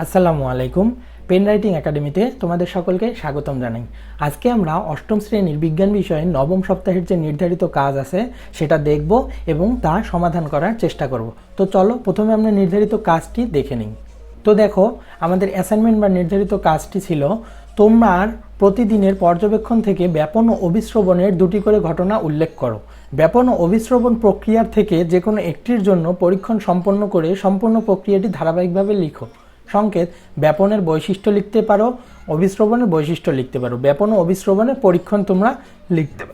আসসালামু আলাইকুম। Pen writing একাডেমিতে তোমাদের সকলকে স্বাগতম জানাই। আজকে আমরা অষ্টম শ্রেণির বিজ্ঞান বিষয়ে নবম সপ্তাহের যে নির্ধারিত কাজ আছে, সেটা দেখব এবং তা সমাধান করার চেষ্টা করব। তো চলো প্রথমে আমরা নির্ধারিত কাজটি দেখে নিই। তো দেখো, আমাদের অ্যাসাইনমেন্ট বা নির্ধারিত কাজটি ছিল তোমার প্রতিদিনের পর্যবেক্ষণ থেকে ব্যাপন ও অভিশ্রবণের দুটি করে ঘটনা উল্লেখ করো। ব্যাপন ও অভিশ্রবণ প্রক্রিয়ার থেকে যে কোনো একটির জন্য পরীক্ষণ সম্পন্ন করে সম্পূর্ণ প্রক্রিয়াটি ধারাবাহিকভাবে লিখো। সংকেত ব্যাপনের বৈশিষ্ট্য লিখতে পারো অভিশ্রবণের বৈশিষ্ট্য লিখতে পারো। ব্যাপন ও অভিশ্রবণের পরীক্ষণ তোমরা লিখতে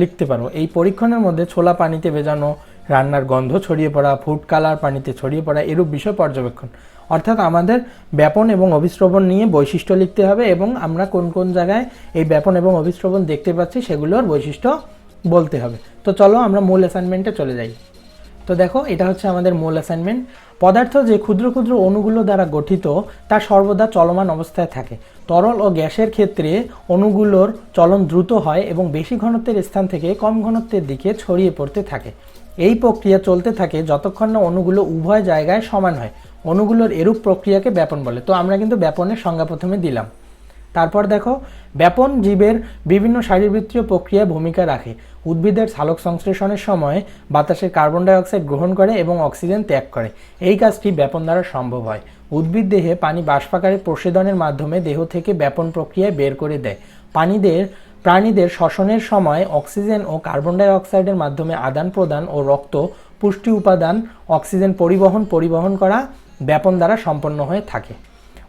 লিখতে পারো। এই পরীক্ষণের মধ্যে ছোলা পানিতে ভেজানো, রান্নার গন্ধ ছড়িয়ে পড়া, ফুড কালার পানিতে ছড়িয়ে পড়া, এরূপ বিষয় পর্যবেক্ষণ। অর্থাৎ আমাদের ব্যাপন এবং অভিশ্রবণ নিয়ে বৈশিষ্ট্য লিখতে হবে এবং আমরা কোন কোন জায়গায় এই ব্যাপন এবং অভিশ্রবণ দেখতে পাচ্ছি সেগুলোর বৈশিষ্ট্য বলতে হবে। তো চলো আমরা মূল অ্যাসাইনমেন্টে চলে যাই। তো দেখো, এটা হচ্ছে আমাদের মূল অ্যাসাইনমেন্ট পদার্থ যে ক্ষুদ্র ক্ষুদ্র অণুগুলো দ্বারা গঠিত, তা সর্বদা চলমান অবস্থায় থাকে। তরল ও গ্যাসের ক্ষেত্রে অণুগুলোর চলন দ্রুত হয় এবং বেশি ঘনত্বের স্থান থেকে কম ঘনত্বের দিকে ছড়িয়ে পড়তে থাকে। এই প্রক্রিয়া চলতে থাকে যতক্ষণ না অণুগুলো উভয় জায়গায় সমান হয়। অণুগুলোর এরূপ প্রক্রিয়াকে ব্যাপন বলে। তো আমরা কিন্তু ব্যাপনের সংজ্ঞা প্রথমে দিলাম। তারপর দেখো, ব্যাপন জীবের বিভিন্ন শারীরবৃত্তীয় প্রক্রিয়ায় ভূমিকা রাখে। উদ্ভিদের সালোক সংশ্লেষণের সময় বাতাসের কার্বন ডাই অক্সাইড গ্রহণ করে এবং অক্সিজেন ত্যাগ করে। এই কাজটি ব্যাপন দ্বারা সম্ভব হয়। উদ্ভিদ দেহে পানি বাষ্পাকারে প্রসেদনের মাধ্যমে দেহ থেকে ব্যাপন প্রক্রিয়ায় বের করে দেয়। পানিদের, প্রাণীদের শ্বসনের সময় অক্সিজেন ও কার্বন ডাই অক্সাইডের মাধ্যমে আদান প্রদান ও রক্ত পুষ্টি উপাদান, অক্সিজেন পরিবহন পরিবহন করা ব্যাপন দ্বারা সম্পন্ন হয়ে থাকে।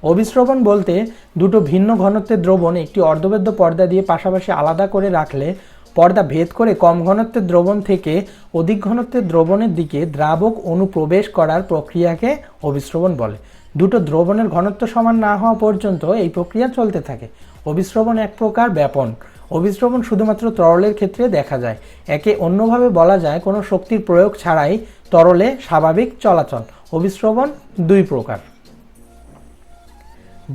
অভিশ্রবণ বলতে দুটো ভিন্ন ঘনত্বের দ্রবণ একটি অর্ধবেদ্য পর্দা দিয়ে পাশাপাশি আলাদা করে রাখলে পর্দা ভেদ করে কম ঘনত্বের দ্রবণ থেকে অধিক ঘনত্বের দ্রবণের দিকে দ্রাবক অনুপ্রবেশ করার প্রক্রিয়াকে অভিশ্রবণ বলে। দুটো দ্রবণের ঘনত্ব সমান না হওয়া পর্যন্ত এই প্রক্রিয়া চলতে থাকে। অভিশ্রবণ এক প্রকার ব্যাপন। অভিশ্রবণ শুধুমাত্র তরলের ক্ষেত্রে দেখা যায়। একে অন্যভাবে বলা যায় কোনো শক্তির প্রয়োগ ছাড়াই তরলে স্বাভাবিক চলাচল। অভিশ্রবণ দুই প্রকার।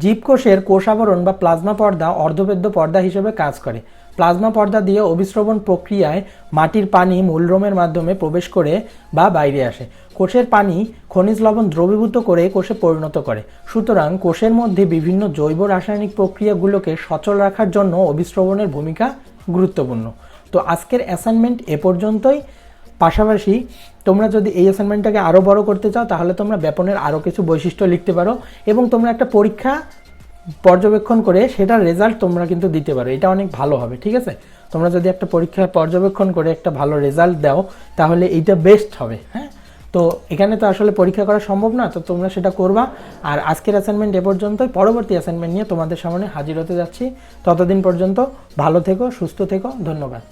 জীবকোষের কোষাবরণ বা প্লাজমা পর্দা অর্ধবেদ্য পর্দা হিসেবে কাজ করে। প্লাজমা পর্দা দিয়ে অভিশ্রবণ প্রক্রিয়ায় মাটির পানি মূলরোমের মাধ্যমে প্রবেশ করে বা বাইরে আসে। কোষের পানি খনিজ লবণ দ্রবীভূত করে কোষে পরিণত করে। সুতরাং কোষের মধ্যে বিভিন্ন জৈব রাসায়নিক প্রক্রিয়াগুলোকে সচল রাখার জন্য অভিশ্রবণের ভূমিকা গুরুত্বপূর্ণ। তো আজকের অ্যাসাইনমেন্ট এ পর্যন্তই। পাশাপাশি তোমরা যদি এই অ্যাসাইনমেন্টটাকে আরও বড় করতে চাও, তাহলে তোমরা ব্যাপনের আরও কিছু বৈশিষ্ট্য লিখতে পারো এবং তোমরা একটা পরীক্ষা পর্যবেক্ষণ করে সেটার রেজাল্ট তোমরা কিন্তু দিতে পারো। এটা অনেক ভালো হবে, ঠিক আছে? তোমরা যদি একটা পরীক্ষা পর্যবেক্ষণ করে একটা ভালো রেজাল্ট দাও, তাহলে এইটা বেস্ট হবে হ্যাঁ? তো এখানে তো আসলে পরীক্ষা করা সম্ভব না, তো তোমরা সেটা করবা। আর আজকের অ্যাসাইনমেন্ট এ পর্যন্তই। পরবর্তী অ্যাসাইনমেন্ট নিয়ে তোমাদের সামনে হাজির হতে যাচ্ছি। ততদিন পর্যন্ত ভালো থেকো, সুস্থ থেকো। ধন্যবাদ।